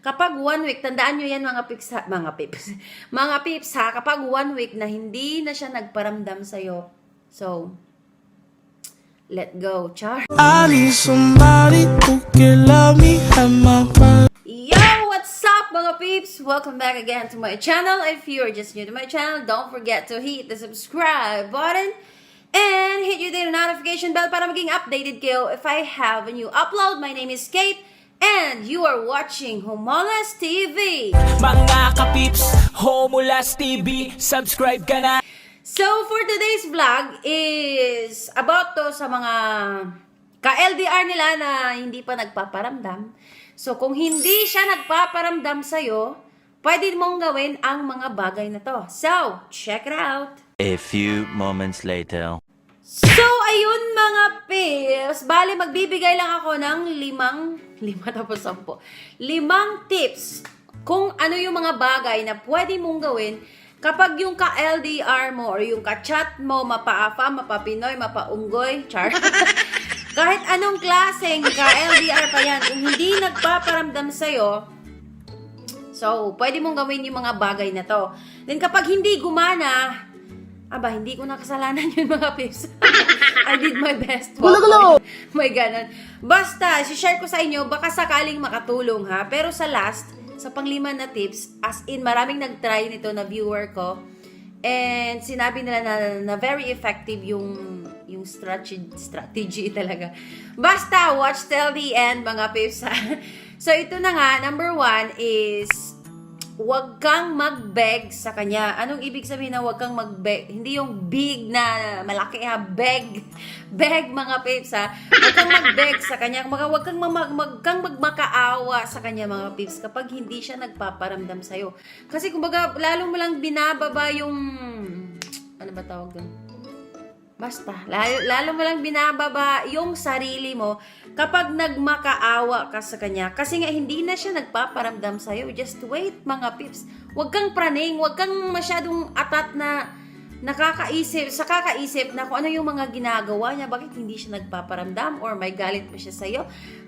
Kapag one week, tandaan nyo yan mga pips, ha, mga pips, mga pips ha, kapag one week na hindi na siya nagparamdam sa'yo, so, let go, char. Yo, what's up mga peeps? Welcome back again to my channel. If you're just new to my channel, don't forget to hit the subscribe button and hit your the notification bell para maging updated kayo if I have a new upload. My name is Kate and you are watching Homolas TV. Mga kapips, Homulas TV, subscribe ka na So, for today's vlog is about to sa mga ka-LDR nila na hindi pa nagpaparamdam. So, kung hindi siya nagpaparamdam sa'yo, pwede mong gawin ang mga bagay na to. So, check it out! A few moments later. So, ayun mga peers. Bali, magbibigay lang ako ng limang, lima tapos sampo, limang tips kung ano yung mga bagay na pwede mong gawin kapag yung ka-LDR mo or yung ka-chat mo, mapa-afa, mapa-Pinoy, mapa-unggoy, char. Kahit anong klaseng ka-LDR pa yan, kung hindi nagpaparamdam sa'yo, So, pwede mong gawin yung mga bagay na to. Then kapag hindi gumana, aba, hindi ko nakasalanan yun mga pips. I did my best. Gulo, May ganon. Basta, share ko sa inyo, baka sakaling makatulong ha. Pero sa last, sa panglima na tips, as in, maraming nag-try nito na viewer ko. And sinabi nila na, na very effective yung yung strategy, strategy talaga. Basta, watch till the end, mga ha. so, ito na nga, number one is, huwag kang mag-beg sa kanya. Anong ibig sabihin na huwag kang mag-beg? Hindi yung big na malaki ha, beg. Beg, mga pips ha. Huwag kang mag-beg sa kanya. Mga, huwag kang, mag, mag, kang magmakaawa sa kanya, mga pips, kapag hindi siya nagpaparamdam sa'yo. Kasi, kumbaga, lalo mo lang binababa yung, ano ba tawag doon? Basta, lalo, lalo mo lang binababa yung sarili mo kapag nagmakaawa ka sa kanya. Kasi nga, hindi na siya nagpaparamdam sa'yo. Just wait, mga pips. Huwag kang praning, huwag kang masyadong atat na nakakaisip, sa kakaisip na kung ano yung mga ginagawa niya, bakit hindi siya nagpaparamdam or may galit pa siya sa'yo.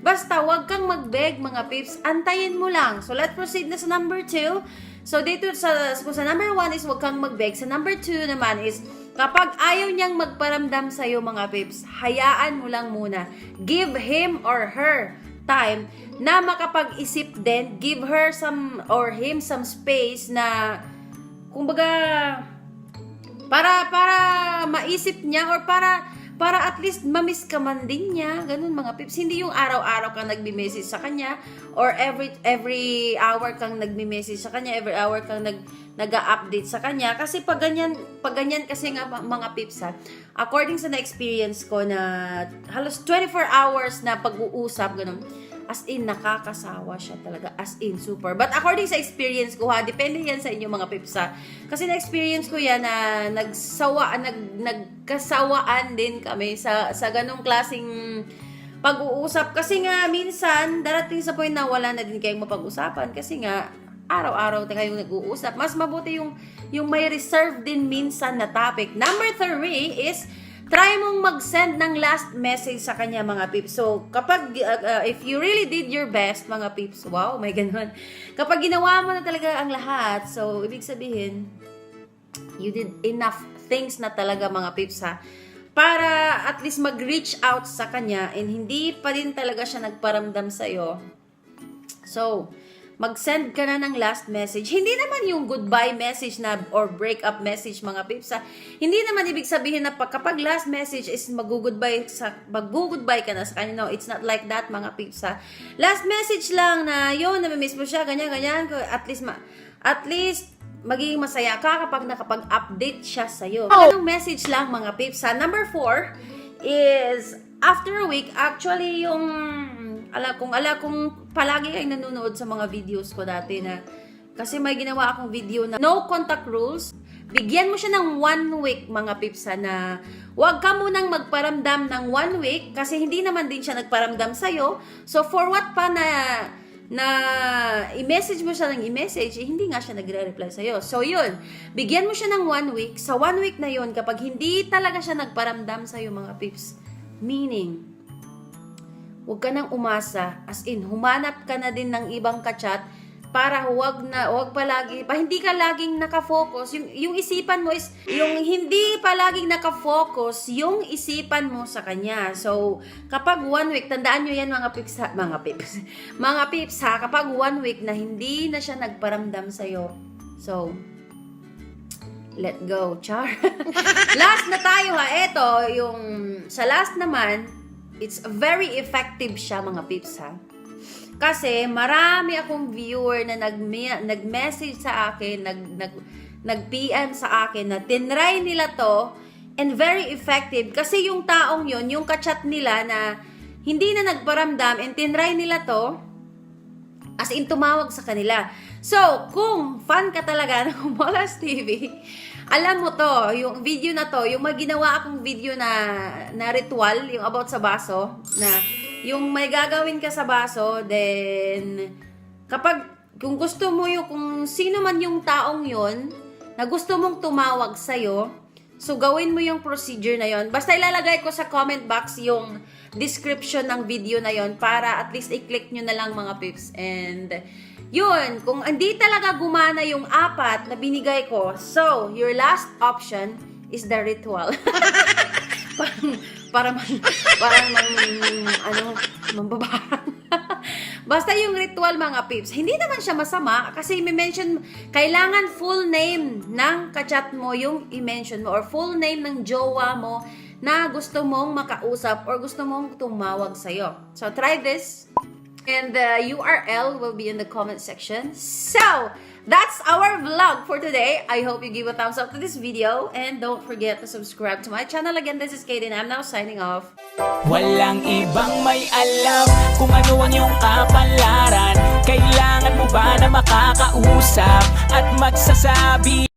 Basta, huwag kang mag-beg, mga pips. Antayin mo lang. So, let's proceed na sa number two. So, dito sa, kung sa number one is huwag kang mag-beg. Sa number two naman is, Kapag ayaw niyang magparamdam sa'yo mga pips, hayaan mo lang muna. Give him or her time na makapag-isip din. Give her some or him some space na kumbaga para para maisip niya or para para at least mamiss ka man din niya. Ganun mga pips. Hindi yung araw-araw kang nagme-message sa kanya or every every hour kang nagme-message sa kanya, every hour kang nag nag-update sa kanya. Kasi pag ganyan pag ganyan kasi nga mga pips ha according sa na-experience ko na halos 24 hours na pag-uusap ganun as in nakakasawa siya talaga. As in super. But according sa experience ko ha depende yan sa inyo mga pips ha. Kasi na-experience ko yan na nagsawa nag nagkasawaan din kami sa sa ganung klasing pag-uusap. Kasi nga minsan darating sa point na wala na din kayong mapag-usapan. Kasi nga araw-araw kayong nag-uusap. Mas mabuti yung, yung may reserve din minsan na topic. Number three is, try mong mag-send ng last message sa kanya mga pips. So, kapag, uh, uh, if you really did your best mga pips, wow, may ganun. Kapag ginawa mo na talaga ang lahat, so, ibig sabihin, you did enough things na talaga mga pips ha para at least mag-reach out sa kanya and hindi pa din talaga siya nagparamdam sa'yo. So, mag-send ka na ng last message. Hindi naman yung goodbye message na or breakup message mga pips. ha. Hindi naman ibig sabihin na pag, kapag last message is mag-goodbye sa mag-goodbye ka na sa kanya. No, it's not like that mga pips. ha. Last message lang na yun, namimiss mo siya, ganyan, ganyan. At least, ma- at least, magiging masaya ka kapag nakapag-update siya sa'yo. Anong message lang mga pips ha? Number four is, after a week, actually yung, ala kung ala kung palagi kayo nanonood sa mga videos ko dati na, kasi may ginawa akong video na no contact rules, bigyan mo siya ng one week mga pips ha, na huwag ka munang magparamdam ng one week kasi hindi naman din siya nagparamdam sa'yo. So for what pa na na i-message mo siya ng i-message, eh, hindi nga siya nagre-reply sa'yo. So, yun. Bigyan mo siya ng one week. Sa one week na yun, kapag hindi talaga siya nagparamdam sa'yo, mga pips, meaning, huwag ka nang umasa. As in, humanap ka na din ng ibang kachat para huwag na huwag palagi pa hindi ka laging nakafocus. Yung yung isipan mo is yung hindi palaging nakafocus yung isipan mo sa kanya. So kapag one week tandaan nyo yan mga pips ha- mga pips mga pips ha kapag one week na hindi na siya nagparamdam sa so let go char. Last na tayo ha. Eto yung sa last naman it's very effective siya mga pips ha kasi marami akong viewer na nag nag-message sa akin, nag nag nag-PM sa akin na tinry nila to and very effective kasi yung taong yon, yung kachat nila na hindi na nagparamdam and tinry nila to as in tumawag sa kanila. So, kung fan ka talaga ng Molas TV, alam mo to, yung video na to, yung maginawa akong video na, na ritual, yung about sa baso, na yung may gagawin ka sa baso, then, kapag, kung gusto mo yung, kung sino man yung taong yon na gusto mong tumawag sa'yo, so gawin mo yung procedure na yon Basta ilalagay ko sa comment box yung description ng video na yon para at least i-click nyo na lang mga pips. And, yun, kung hindi talaga gumana yung apat na binigay ko, so, your last option is the ritual. parang, para man, parang mang, ano, mambabarang. Basta yung ritual mga pips, hindi naman siya masama kasi i-mention, kailangan full name ng kachat mo yung i-mention mo or full name ng jowa mo na gusto mong makausap or gusto mong tumawag sa'yo. So, try this. And the URL will be in the comment section. So, that's our vlog for today. I hope you give a thumbs up to this video. And don't forget to subscribe to my channel. Again, this is Katie and I'm now signing off. Walang ibang may alam kung ano ang iyong kapalaran Kailangan mo ba na makakausap at magsasabi